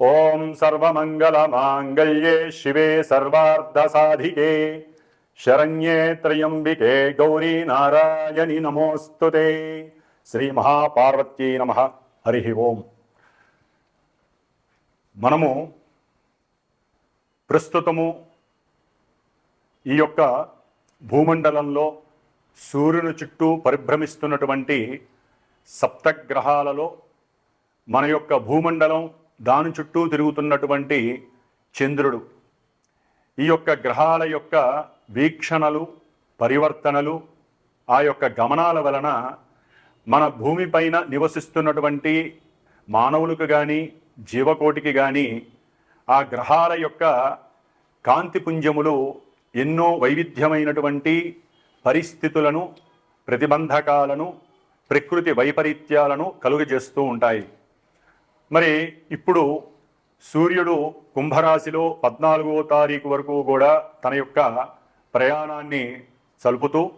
ఓం సర్వమంగళమాంగళ్యే శివే సర్వార్ధసాధికే. శరణ్యే త్రయంబికే గౌరీ నారాయణి నమోస్తుతే. శ్రీ మహాపార్వతీ నమ. హరి ఓం. మనము ప్రస్తుతము ఈ యొక్క భూమండలంలో సూర్యుని చుట్టూ పరిభ్రమిస్తున్నటువంటి సప్తగ్రహాలలో మన యొక్క భూమండలం దాని చుట్టూ తిరుగుతున్నటువంటి చంద్రుడు. ఈ యొక్క గ్రహాల యొక్క వీక్షణలు పరివర్తనలు ఆ యొక్క గమనాల వలన మన భూమిపైన నివసిస్తున్నటువంటి మానవులకు కానీ జీవకోటికి కానీ ఆ గ్రహాల యొక్క కాంతిపుంజములు ఎన్నో వైవిధ్యమైనటువంటి పరిస్థితులను ప్రతిబంధకాలను ప్రకృతి వైపరీత్యాలను కలుగజేస్తూ ఉంటాయి. మరి ఇప్పుడు సూర్యుడు కుంభరాశిలో పద్నాలుగో తారీఖు వరకు కూడా తన యొక్క ప్రయాణాన్ని చలుపుతూ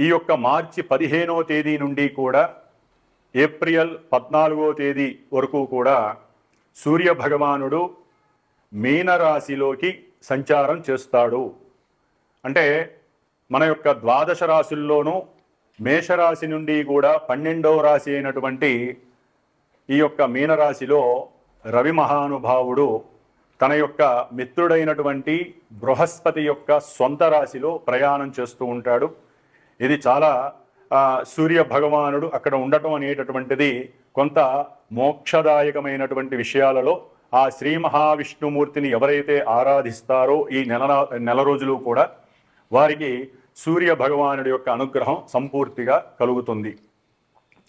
ఈ యొక్క మార్చి పదిహేనో తేదీ నుండి కూడా ఏప్రిల్ పద్నాలుగో తేదీ వరకు కూడా సూర్య భగవానుడు మీనరాశిలోకి సంచారం చేస్తాడు. అంటే మన యొక్క ద్వాదశ రాశుల్లోనూ మేషరాశి నుండి కూడా పన్నెండవ రాశి అయినటువంటి ఈ యొక్క మీనరాశిలో రవి మహానుభావుడు తన యొక్క మిత్రుడైనటువంటి బృహస్పతి యొక్క సొంత రాశిలో ప్రయాణం చేస్తూ ఉంటాడు. ఇది చాలా సూర్య భగవానుడు అక్కడ ఉండటం అనేటటువంటిది కొంత మోక్షదాయకమైనటువంటి విషయాలలో ఆ శ్రీ మహావిష్ణుమూర్తిని ఎవరైతే ఆరాధిస్తారో ఈ నెల నెల రోజులు కూడా వారికి సూర్య భగవానుడి యొక్క అనుగ్రహం సంపూర్తిగా కలుగుతుంది.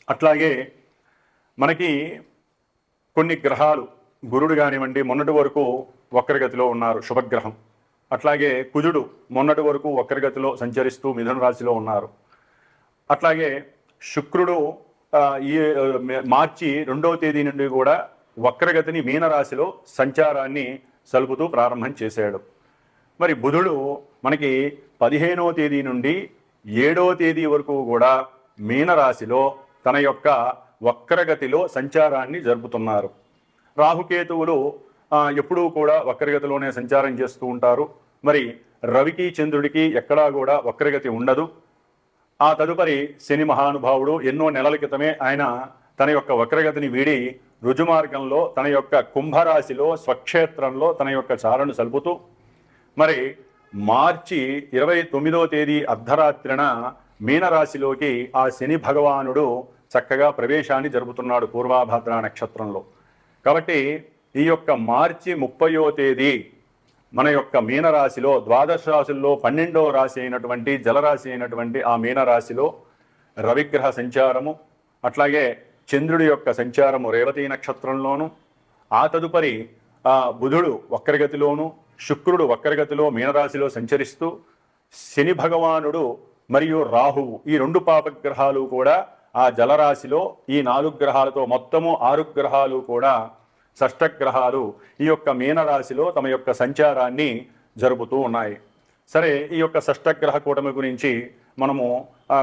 అట్లాగే మనకి కొన్ని గ్రహాలు గురుడు కానివ్వండి మొన్నటి వరకు వక్రగతిలో ఉన్నారు శుభగ్రహం. అట్లాగే కుజుడు మొన్నటి వరకు వక్రగతిలో సంచరిస్తూ మిథున రాశిలో ఉన్నారు. అట్లాగే శుక్రుడు ఈ మార్చి రెండవ తేదీ నుండి కూడా వక్రగతిని మీనరాశిలో సంచారాన్ని సలుపుతూ ప్రారంభం చేశాడు. మరి బుధుడు మనకి పదిహేనవ తేదీ నుండి ఏడవ తేదీ వరకు కూడా మీనరాశిలో తన యొక్క వక్రగతిలో సంచారాన్ని జరుపుతున్నారు. రాహుకేతువులు ఎప్పుడూ కూడా వక్రగతిలోనే సంచారం చేస్తూ ఉంటారు. మరి రవికి చంద్రుడికి ఎక్కడా కూడా వక్రగతి ఉండదు. ఆ తదుపరి శని మహానుభావుడు ఎన్నో నెలల క్రితమే ఆయన తన యొక్క వక్రగతిని వీడి రుజుమార్గంలో తన యొక్క కుంభరాశిలో స్వక్షేత్రంలో తన యొక్క చారను సలుపుతూ మరి మార్చి ఇరవై తొమ్మిదో తేదీ అర్ధరాత్రిన మీనరాశిలోకి ఆ శని భగవానుడు చక్కగా ప్రవేశాన్ని జరుపుతున్నాడు పూర్వాభద్ర నక్షత్రంలో. కాబట్టి ఈ యొక్క మార్చి ముప్పయో తేదీ మన యొక్క మీనరాశిలో ద్వాదశ రాశుల్లో పన్నెండవ రాశి అయినటువంటి జలరాశి అయినటువంటి ఆ మీనరాశిలో రవిగ్రహ సంచారము అట్లాగే చంద్రుడి యొక్క సంచారము రేవతి నక్షత్రంలోను ఆ తదుపరి ఆ బుధుడు వక్రగతిలోను శుక్రుడు వక్రగతిలో మీనరాశిలో సంచరిస్తూ శని భగవానుడు మరియు రాహువు ఈ రెండు పాపగ్రహాలు కూడా ఆ జలరాశిలో ఈ నాలుగు గ్రహాలతో మొత్తము ఆరు గ్రహాలు కూడా షష్టగ్రహాలు ఈ యొక్క మీనరాశిలో తమ యొక్క సంచారాన్ని జరుపుతూ ఉన్నాయి. సరే ఈ యొక్క షష్టగ్రహ కూటమి గురించి మనము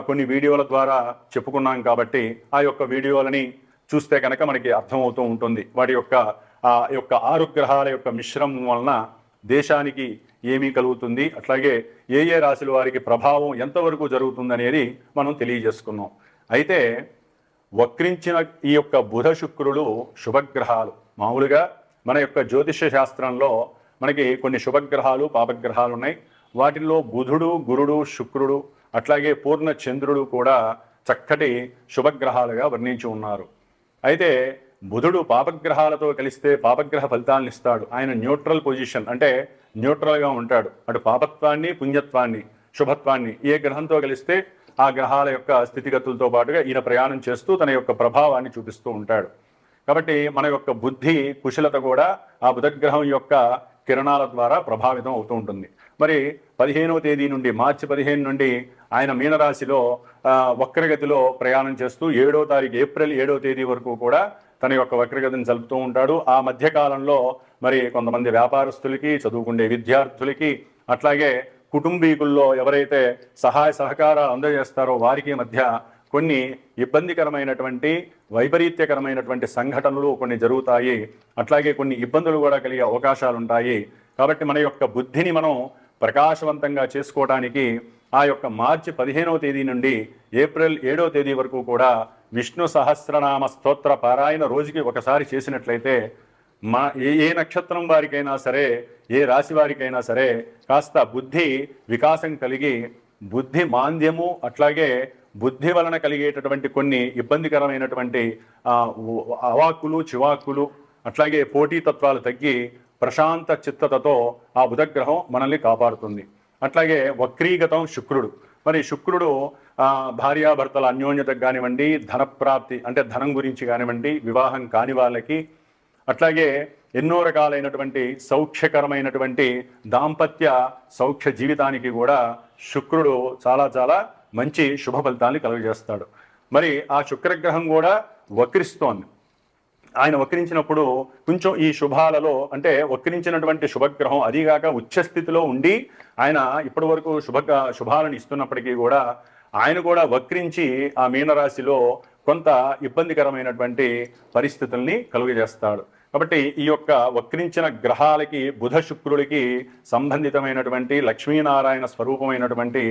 కొన్ని వీడియోల ద్వారా చెప్పుకున్నాం కాబట్టి ఆ యొక్క వీడియోలని చూస్తే కనుక మనకి అర్థమవుతూ ఉంటుంది. వాటి యొక్క ఆ యొక్క ఆరు గ్రహాల యొక్క మిశ్రమం వలన దేశానికి ఏమీ కలుగుతుంది అట్లాగే ఏ ఏ రాశుల వారికి ప్రభావం ఎంతవరకు జరుగుతుంది అనేది మనం తెలియజేసుకున్నాం. అయితే వక్రించిన ఈ యొక్క బుధ శుక్రులు శుభగ్రహాలు. మామూలుగా మన యొక్క జ్యోతిష శాస్త్రంలో మనకి కొన్ని శుభగ్రహాలు పాపగ్రహాలు ఉన్నాయి. వాటిల్లో బుధుడు గురుడు శుక్రుడు అట్లాగే పూర్ణ చంద్రుడు కూడా చక్కటి శుభగ్రహాలుగా వర్ణించి ఉన్నారు. అయితే బుధుడు పాపగ్రహాలతో కలిస్తే పాపగ్రహ ఫలితాలను ఇస్తాడు. ఆయన న్యూట్రల్ పొజిషన్ అంటే న్యూట్రల్గా ఉంటాడు. అటు పాపత్వాన్ని పుణ్యత్వాన్ని శుభత్వాన్ని ఏ గ్రహంతో కలిస్తే ఆ గ్రహాల యొక్క స్థితిగతులతో పాటుగా ఈయన ప్రయాణం చేస్తూ తన యొక్క ప్రభావాన్ని చూపిస్తూ ఉంటాడు. కాబట్టి మన యొక్క బుద్ధి కుశలత కూడా ఆ బుధగ్రహం యొక్క కిరణాల ద్వారా ప్రభావితం అవుతూ ఉంటుంది. మరి పదిహేనవ తేదీ నుండి మార్చి పదిహేను నుండి ఆయన మీనరాశిలో వక్రగతిలో ప్రయాణం చేస్తూ ఏడో తారీఖు ఏప్రిల్ ఏడో తేదీ వరకు కూడా తన యొక్క వక్రగతిని జరుపుతూ ఉంటాడు. ఆ మధ్యకాలంలో మరి కొంతమంది వ్యాపారస్తులకి చదువుకునే విద్యార్థులకి అట్లాగే కుటుంబీకుల్లో ఎవరైతే సహాయ సహకారాలు అందజేస్తారో వారికి మధ్య కొన్ని ఇబ్బందికరమైనటువంటి వైపరీత్యకరమైనటువంటి సంఘటనలు కొన్ని జరుగుతాయి. అట్లాగే కొన్ని ఇబ్బందులు కూడా కలిగే అవకాశాలు ఉంటాయి కాబట్టి మన యొక్క బుద్ధిని మనం ప్రకాశవంతంగా చేసుకోవడానికి ఆ యొక్క మార్చి పదిహేనవ తేదీ నుండి ఏప్రిల్ ఏడవ తేదీ వరకు కూడా విష్ణు సహస్రనామ స్తోత్ర పారాయణ రోజుకి ఒకసారి చేసినట్లయితే మా ఏ ఏ నక్షత్రం వారికైనా సరే ఏ రాశి వారికైనా సరే కాస్త బుద్ధి వికాసం కలిగి బుద్ధి మాంద్యము అట్లాగే బుద్ధి వలన కలిగేటటువంటి కొన్ని ఇబ్బందికరమైనటువంటి అవాక్కులు చివాక్కులు అట్లాగే పోటీతత్వాలు తగ్గి ప్రశాంత చిత్తతతో ఆ బుధగ్రహం మనల్ని కాపాడుతుంది. అట్లాగే వక్రీగతం శుక్రుడు. మరి శుక్రుడు భార్యాభర్తల అన్యోన్యతకు కానివ్వండి ధనప్రాప్తి అంటే ధనం గురించి కానివ్వండి వివాహం కాని వాళ్ళకి అట్లాగే ఎన్నో రకాలైనటువంటి సౌఖ్యకరమైనటువంటి దాంపత్య సౌఖ్య జీవితానికి కూడా శుక్రుడు చాలా చాలా మంచి శుభ ఫలితాన్ని కలుగజేస్తాడు. మరి ఆ శుక్రగ్రహం కూడా వక్రిస్తోంది. ఆయన వక్రించినప్పుడు కొంచెం ఈ శుభాలలో అంటే వక్రించినటువంటి శుభగ్రహం అదీగాక ఉచ్చస్థితిలో ఉండి ఆయన ఇప్పటి వరకు శుభ శుభాలను ఇస్తున్నప్పటికీ కూడా ఆయన కూడా వక్రించి ఆ మీనరాశిలో కొంత ఇబ్బందికరమైనటువంటి పరిస్థితుల్ని కలుగజేస్తాడు. కాబట్టి ఈ యొక్క వక్రించిన గ్రహాలకి బుధ శుక్రుడికి సంబంధితమైనటువంటి లక్ష్మీనారాయణ స్వరూపమైనటువంటి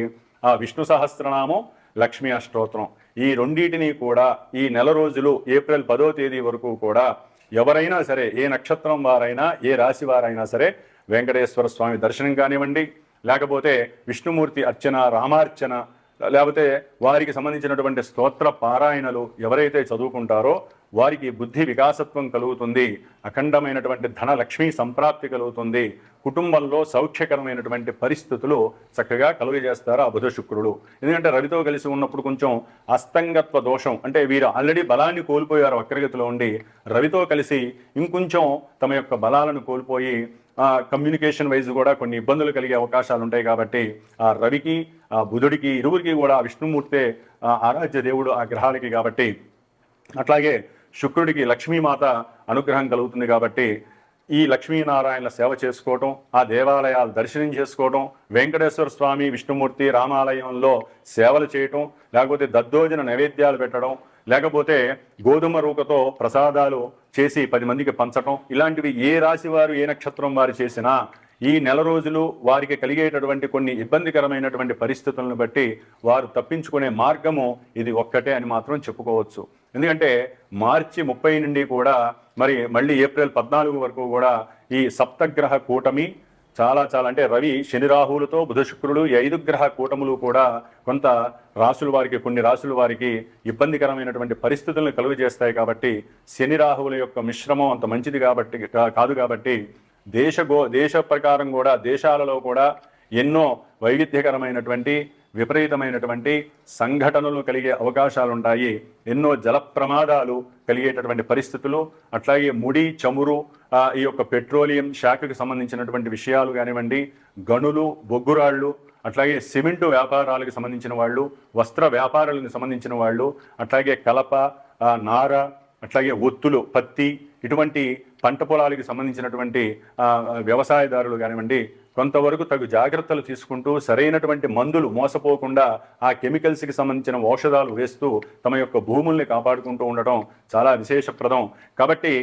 ఆ విష్ణు సహస్రనామం లక్ష్మీ అష్టోత్తరం. ఈ రెండింటిని కూడా ఈ నెల రోజులు ఏప్రిల్ పదో తేదీ వరకు కూడా ఎవరైనా సరే ఏ నక్షత్రం వారైనా ఏ రాశి వారైనా సరే వెంకటేశ్వర స్వామి దర్శనం కానివ్వండి లేకపోతే విష్ణుమూర్తి అర్చన రామార్చన లేకపోతే వారికి సంబంధించినటువంటి స్తోత్ర పారాయణలు ఎవరైతే చదువుకుంటారో వారికి బుద్ధి వికాసత్వం కలుగుతుంది అఖండమైనటువంటి ధన లక్ష్మీ సంప్రాప్తి కలుగుతుంది కుటుంబంలో సౌఖ్యకరమైనటువంటి పరిస్థితులు చక్కగా కలుగజేస్తారు ఆ బుధ శుక్రుడు. ఎందుకంటే రవితో కలిసి ఉన్నప్పుడు కొంచెం అస్తంగత్వ దోషం అంటే వీరు ఆల్రెడీ బలాన్ని కోల్పోయారు వక్రగతిలో ఉండి రవితో కలిసి ఇంకొంచెం తమ యొక్క బలాలను కోల్పోయి కమ్యూనికేషన్ వైజ్ కూడా కొన్ని ఇబ్బందులు కలిగే అవకాశాలు ఉంటాయి కాబట్టి ఆ రవికి ఆ బుధుడికి ఇరువురికి కూడా విష్ణుమూర్తే ఆ ఆరాధ్య దేవుడు ఆ గ్రహాలకి కాబట్టి అట్లాగే శుక్రుడికి లక్ష్మీమాత అనుగ్రహం కలుగుతుంది కాబట్టి ఈ లక్ష్మీనారాయణల సేవ చేసుకోవటం ఆ దేవాలయాలు దర్శనం చేసుకోవటం వెంకటేశ్వర స్వామి విష్ణుమూర్తి రామాలయంలో సేవలు చేయటం లేకపోతే దద్దోజన నైవేద్యాలు పెట్టడం లేకపోతే గోధుమ రూకతో ప్రసాదాలు చేసి పది మందికి పంచటం ఇలాంటివి ఏ రాశి వారు ఏ నక్షత్రం వారు చేసినా ఈ నెల రోజులు వారికి కలిగేటటువంటి కొన్ని ఇబ్బందికరమైనటువంటి పరిస్థితులను బట్టి వారు తప్పించుకునే మార్గము ఇది ఒక్కటే అని మాత్రం చెప్పుకోవచ్చు. ఎందుకంటే మార్చి ముప్పై నుండి కూడా మరి మళ్ళీ ఏప్రిల్ పద్నాలుగు వరకు కూడా ఈ సప్తగ్రహ కూటమి చాలా చాలా అంటే రవి శని రాహువులతో బుధ శుక్రుడు ఐదు గ్రహ కూటములు కూడా కొంత రాసుల వారికి కొన్ని రాసుల వారికి ఇబ్బందికరమైనటువంటి పరిస్థితులను కలుగజేస్తాయి కాబట్టి శని రాహువుల యొక్క మిశ్రమం అంత మంచిది కాబట్టి కా- కాదు కాబట్టి దేశ గో దేశ ప్రకారం కూడా దేశాలలో కూడా ఎన్నో వైవిధ్యకరమైనటువంటి విపరీతమైనటువంటి సంఘటనలు కలిగే అవకాశాలు ఉంటాయి ఎన్నో జల ప్రమాదాలు కలిగేటటువంటి పరిస్థితులు అట్లాగే ముడి చమురు ఈ యొక్క పెట్రోలియం శాఖకు సంబంధించినటువంటి విషయాలు కానివ్వండి గనులు బొగ్గురాళ్ళు అట్లాగే సిమెంటు వ్యాపారాలకు సంబంధించిన వాళ్ళు వస్త్ర వ్యాపారాలకు సంబంధించిన వాళ్ళు అట్లాగే కలప నార అట్లాగే ఒత్తులు పత్తి ఇటువంటి పంట పొలాలకు సంబంధించినటువంటి వ్యవసాయదారులు కానివ్వండి కొంతవరకు తగు జాగ్రత్తలు తీసుకుంటూ సరైనటువంటి మందులు మోసపోకుండా ఆ కెమికల్స్కి సంబంధించిన ఔషధాలు వేస్తూ తమ యొక్క భూముల్ని కాపాడుకుంటూ ఉండటం చాలా విశేషప్రదం. కాబట్టి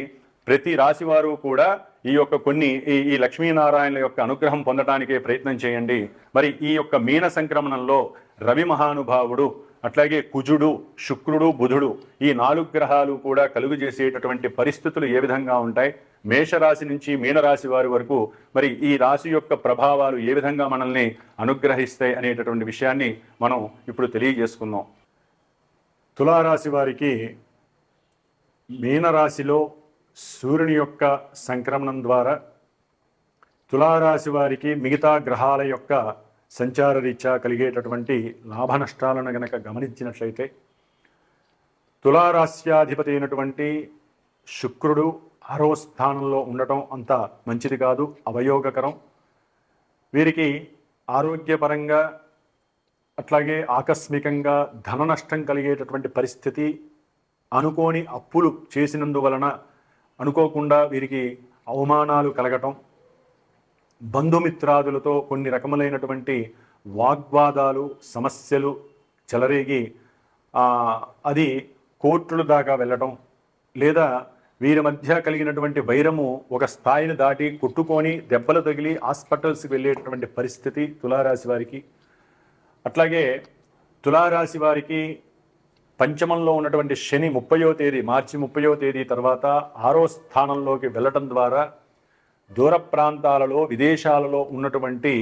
ప్రతి రాశి వారు కూడా ఈ యొక్క కొన్ని ఈ ఈ లక్ష్మీనారాయణ యొక్క అనుగ్రహం పొందడానికే ప్రయత్నం చేయండి. మరి ఈ యొక్క మీన సంక్రమణంలో రవి మహానుభావుడు అట్లాగే కుజుడు శుక్రుడు బుధుడు ఈ నాలుగు గ్రహాలు కూడా కలుగు చేసేటటువంటి పరిస్థితులు ఏ విధంగా ఉంటాయి? మేషరాశి నుంచి మీనరాశి వారి వరకు మరి ఈ రాశి యొక్క ప్రభావాలు ఏ విధంగా మనల్ని అనుగ్రహిస్తాయి అనేటటువంటి విషయాన్ని మనం ఇప్పుడు తెలియజేసుకుందాం. తులారాశి వారికి మీనరాశిలో సూర్యుని యొక్క సంక్రమణం ద్వారా తులారాశి వారికి మిగతా గ్రహాల యొక్క సంచార రీత్యా కలిగేటటువంటి లాభ నష్టాలను గనక గమనించినట్లయితే తులారాశ్యాధిపతి అయినటువంటి శుక్రుడు ఆరో స్థానంలో ఉండటం అంత మంచిది కాదు అవయోగకరం. వీరికి ఆరోగ్యపరంగా అట్లాగే ఆకస్మికంగా ధన నష్టం కలిగేటటువంటి పరిస్థితి అనుకోని అప్పులు చేసినందువలన అనుకోకుండా వీరికి అవమానాలు కలగటం బంధుమిత్రాదులతో కొన్ని రకములైనటువంటి వాగ్వాదాలు సమస్యలు చెలరేగి అది కోర్టుల దాకా వెళ్ళటం లేదా వీరి మధ్య కలిగినటువంటి వైరము ఒక స్థాయిని దాటి కొట్టుకొని దెబ్బలు తగిలి హాస్పిటల్స్కి వెళ్ళేటటువంటి పరిస్థితి తులారాశి వారికి. అట్లాగే తులారాశి వారికి పంచమంలో ఉన్నటువంటి శని ముప్పయో తేదీ మార్చి ముప్పయో తేదీ తర్వాత ఆరో స్థానంలోకి వెళ్ళటం ద్వారా దూర ప్రాంతాలలో విదేశాలలో ఉన్నటువంటి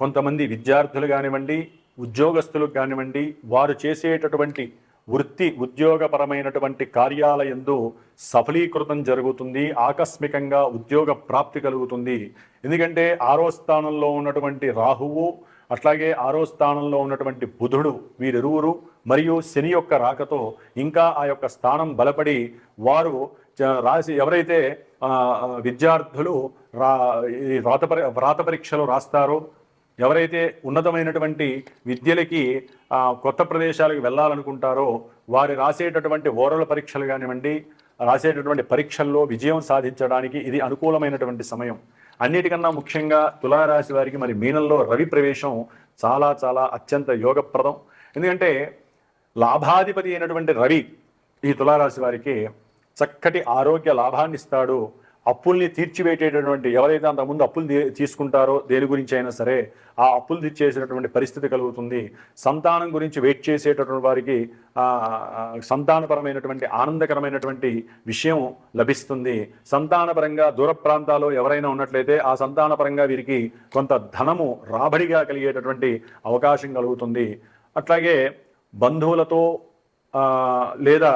కొంతమంది విద్యార్థులు కానివ్వండి ఉద్యోగస్తులకు కానివ్వండి వారు చేసేటటువంటి వృత్తి ఉద్యోగపరమైనటువంటి కార్యాలయందు సఫలీకృతం జరుగుతుంది ఆకస్మికంగా ఉద్యోగ ప్రాప్తి కలుగుతుంది. ఎందుకంటే ఆరో స్థానంలో ఉన్నటువంటి రాహువు అట్లాగే ఆరో స్థానంలో ఉన్నటువంటి బుధుడు వీరిరువురు మరియు శని యొక్క రాకతో ఇంకా ఆ యొక్క స్థానం బలపడి వారు రాసి ఎవరైతే విద్యార్థులు రా ఈ వ్రాత పరి వ్రాత పరీక్షలు రాస్తారో ఎవరైతే ఉన్నతమైనటువంటి విద్యలకి కొత్త ప్రదేశాలకు వెళ్ళాలనుకుంటారో వారి రాసేటటువంటి ఓరల పరీక్షలు కానివ్వండి రాసేటటువంటి పరీక్షల్లో విజయం సాధించడానికి ఇది అనుకూలమైనటువంటి సమయం. అన్నిటికన్నా ముఖ్యంగా తులారాశి వారికి మరి మీనంలో రవి ప్రవేశం చాలా చాలా అత్యంత యోగప్రదం. ఎందుకంటే లాభాధిపతి అయినటువంటి రవి ఈ తులారాశి వారికి చక్కటి ఆరోగ్య లాభాన్ని ఇస్తాడు అప్పుల్ని తీర్చివేటేటటువంటి ఎవరైతే అంతకుముందు అప్పులు తీసుకుంటారో దేని గురించి అయినా సరే ఆ అప్పులు తీర్చేసేటటువంటి పరిస్థితి కలుగుతుంది. సంతానం గురించి వెయిట్ చేసేటటువంటి వారికి సంతానపరమైనటువంటి ఆనందకరమైనటువంటి విషయం లభిస్తుంది. సంతానపరంగా దూర ప్రాంతాల్లో ఎవరైనా ఉన్నట్లయితే ఆ సంతానపరంగా వీరికి కొంత ధనము రాబడిగా కలిగేటటువంటి అవకాశం కలుగుతుంది. అట్లాగే బంధువులతో లేదా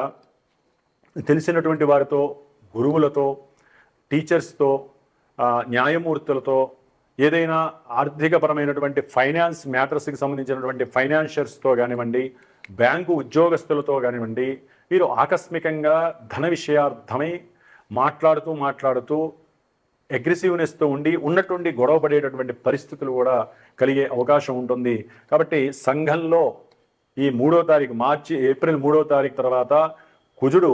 తెలిసినటువంటి వారితో గురువులతో టీచర్స్తో న్యాయమూర్తులతో ఏదైనా ఆర్థికపరమైనటువంటి ఫైనాన్స్ మ్యాటర్స్కి సంబంధించినటువంటి ఫైనాన్షియర్స్తో కానివ్వండి బ్యాంకు ఉద్యోగస్తులతో కానివ్వండి వీరు ఆకస్మికంగా ధన విషయార్థమై మాట్లాడుతూ మాట్లాడుతూ అగ్రెసివ్నెస్తో ఉండి ఉన్నట్టుండి గొడవ పడేటటువంటి పరిస్థితులు కూడా కలిగే అవకాశం ఉంటుంది. కాబట్టి సంఘంలో ఈ మూడో తారీఖు మార్చి ఏప్రిల్ మూడో తారీఖు తర్వాత కుజుడు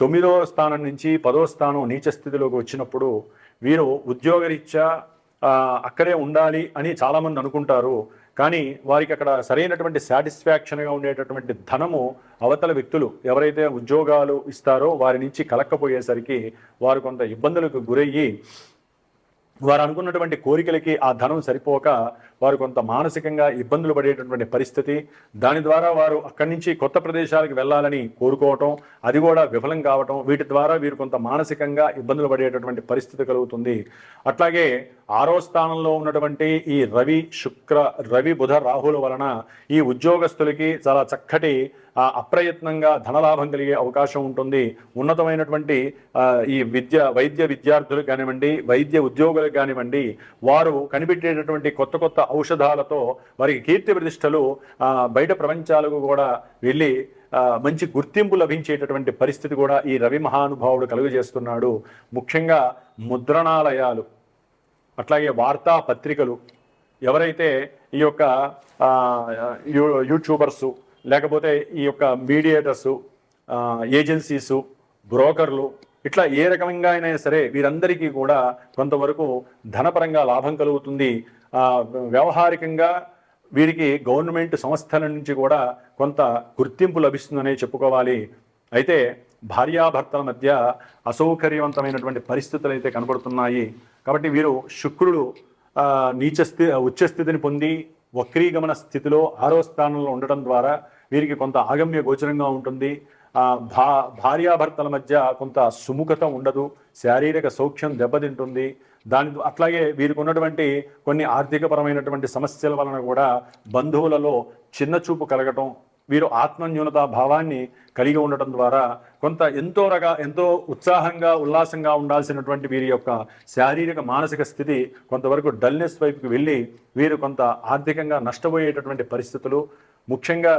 తొమ్మిదవ స్థానం నుంచి పదో స్థానం నీచ స్థితిలోకి వచ్చినప్పుడు వీరు ఉద్యోగరీత్యా అక్కడే ఉండాలి అని చాలామంది అనుకుంటారు. కానీ వారికి అక్కడ సరైనటువంటి సాటిస్ఫాక్షన్గా ఉండేటటువంటి ధనము అవతల వ్యక్తులు ఎవరైతే ఉద్యోగాలు ఇస్తారో వారి నుంచి కలక్కపోయేసరికి వారు కొంత ఇబ్బందులకు గురయ్యి వారు అనుకున్నటువంటి కోరికలకి ఆ ధనం సరిపోక వారు కొంత మానసికంగా ఇబ్బందులు పడేటటువంటి పరిస్థితి. దాని ద్వారా వారు అక్కడి నుంచి కొత్త ప్రదేశాలకు వెళ్ళాలని కోరుకోవటం అది కూడా విఫలం కావటం వీటి ద్వారా వీరు కొంత మానసికంగా ఇబ్బందులు పడేటటువంటి పరిస్థితి కలుగుతుంది. అట్లాగే ఆరో స్థానంలో ఉన్నటువంటి ఈ రవి శుక్ర రవి బుధ రాహుల వలన ఈ ఉద్యోగస్తులకి చాలా చక్కటి అప్రయత్నంగా ధనలాభం కలిగే అవకాశం ఉంటుంది. ఉన్నతమైనటువంటి ఈ విద్య వైద్య విద్యార్థులకు కానివ్వండి వైద్య ఉద్యోగులకు కానివ్వండి వారు కనిపెట్టేటటువంటి కొత్త కొత్త ఔషధాలతో వారికి కీర్తి ప్రతిష్టలు బయట ప్రపంచాలకు కూడా వెళ్ళి మంచి గుర్తింపు లభించేటటువంటి పరిస్థితి కూడా ఈ రవి మహానుభావుడు కలుగజేస్తున్నాడు. ముఖ్యంగా ముద్రణాలయాలు అట్లాగే వార్తా పత్రికలు ఎవరైతే ఈ యొక్క యూట్యూబర్సు లేకపోతే ఈ యొక్క మీడియేటర్సు ఏజెన్సీస్ ఏజెన్సీసు బ్రోకర్లు ఇట్లా ఏ రకంగా అయినా సరే వీరందరికీ కూడా కొంతవరకు ధనపరంగా లాభం కలుగుతుంది. వ్యవహారికంగా వీరికి గవర్నమెంట్ సంస్థల నుంచి కూడా కొంత గుర్తింపు లభిస్తుందనే చెప్పుకోవాలి. అయితే భార్యాభర్తల మధ్య అసౌకర్యవంతమైనటువంటి పరిస్థితులు అయితే కనబడుతున్నాయి. కాబట్టి వీరు శుక్రుడు నీచస్థి ఉచ్చస్థితిని స్థితిని పొంది వక్రీగమన స్థితిలో ఆరో స్థానంలో ఉండటం ద్వారా వీరికి కొంత ఆగమ్య గోచరంగా ఉంటుంది. భా భార్యాభర్తల మధ్య కొంత సుముఖత ఉండదు. శారీరక సౌఖ్యం దెబ్బతింటుంది. దాని అట్లాగే వీరికి ఉన్నటువంటి కొన్ని ఆర్థికపరమైనటువంటి సమస్యల వలన కూడా బంధువులలో చిన్న చూపు కలగటం వీరు ఆత్మన్యూనతా భావాన్ని కలిగి ఉండటం ద్వారా కొంత ఎంతో రక ఎంతో ఉత్సాహంగా ఉల్లాసంగా ఉండాల్సినటువంటి వీరి యొక్క శారీరక మానసిక స్థితి కొంతవరకు డల్నెస్ వైపుకి వెళ్ళి వీరు కొంత ఆర్థికంగా నష్టపోయేటటువంటి పరిస్థితులు ముఖ్యంగా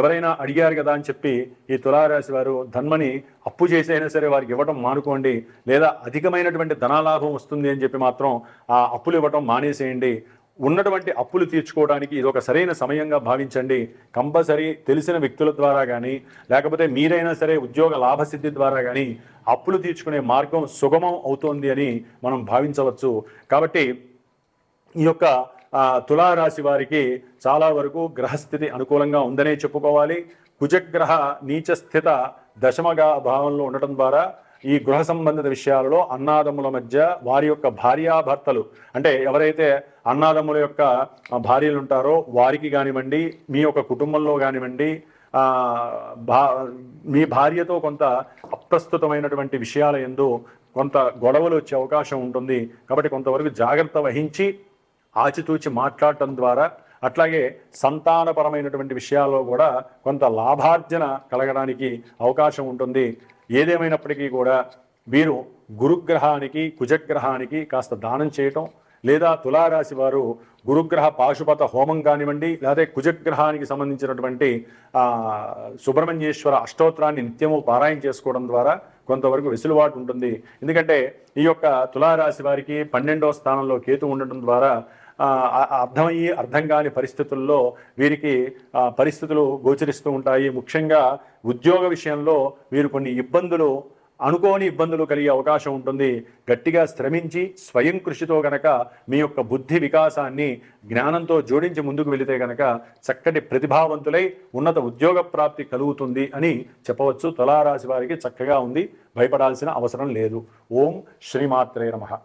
ఎవరైనా అడిగారు కదా అని చెప్పి ఈ తులారాశి వారు ధన్మని అప్పు చేసైనా సరే వారికి ఇవ్వటం మానుకోండి లేదా అధికమైనటువంటి ధనాలాభం వస్తుంది అని చెప్పి మాత్రం ఆ అప్పులు ఇవ్వటం మానేసేయండి. ఉన్నటువంటి అప్పులు తీర్చుకోవడానికి ఇది ఒక సరైన సమయంగా భావించండి. కంపల్సరీ తెలిసిన వ్యక్తుల ద్వారా కానీ లేకపోతే మీరైనా సరే ఉద్యోగ లాభసిద్ధి ద్వారా కానీ అప్పులు తీర్చుకునే మార్గం సుగమం అవుతోంది అని మనం భావించవచ్చు. కాబట్టి ఈ యొక్క తులారాశి వారికి చాలా వరకు గ్రహస్థితి అనుకూలంగా ఉందనే చెప్పుకోవాలి. కుజగ్రహ నీచస్థిత దశమగా భావంలో ఉండటం ద్వారా ఈ గృహ సంబంధిత విషయాలలో అన్నాదమ్ముల మధ్య వారి యొక్క భార్యాభర్తలు అంటే ఎవరైతే అన్నాదమ్ముల యొక్క భార్యలు ఉంటారో వారికి కానివ్వండి మీ యొక్క కుటుంబంలో కానివ్వండి భా మీ భార్యతో కొంత అప్రస్తుతమైనటువంటి విషయాల ఎందు కొంత గొడవలు వచ్చే అవకాశం ఉంటుంది. కాబట్టి కొంతవరకు జాగ్రత్త వహించి ఆచితూచి మాట్లాడటం ద్వారా అట్లాగే సంతానపరమైనటువంటి విషయాల్లో కూడా కొంత లాభార్జన కలగడానికి అవకాశం ఉంటుంది. ఏదేమైనప్పటికీ కూడా వీరు గురుగ్రహానికి కుజగ్రహానికి కాస్త దానం చేయటం లేదా తులారాశి వారు గురుగ్రహ పాశుపత హోమం కానివ్వండి లేదా కుజగ్రహానికి సంబంధించినటువంటి సుబ్రహ్మణ్యేశ్వర అష్టోత్తరాన్ని నిత్యము పారాయణ చేసుకోవడం ద్వారా కొంతవరకు వెసులుబాటు ఉంటుంది. ఎందుకంటే ఈ యొక్క తులారాశి వారికి పన్నెండవ స్థానంలో కేతు ఉండటం ద్వారా అర్థమయ్యి అర్థం కాని పరిస్థితుల్లో వీరికి పరిస్థితులు గోచరిస్తూ ఉంటాయి. ముఖ్యంగా ఉద్యోగ విషయంలో వీరు కొన్ని ఇబ్బందులు అనుకోని ఇబ్బందులు కలిగే అవకాశం ఉంటుంది. గట్టిగా శ్రమించి స్వయం కృషితో గనక మీ యొక్క బుద్ధి వికాసాన్ని జ్ఞానంతో జోడించి ముందుకు వెళితే గనక చక్కటి ప్రతిభావంతులై ఉన్నత ఉద్యోగ ప్రాప్తి కలుగుతుంది అని చెప్పవచ్చు. తులారాశి వారికి చక్కగా ఉంది. భయపడాల్సిన అవసరం లేదు. ఓం శ్రీమాత్రే నమః.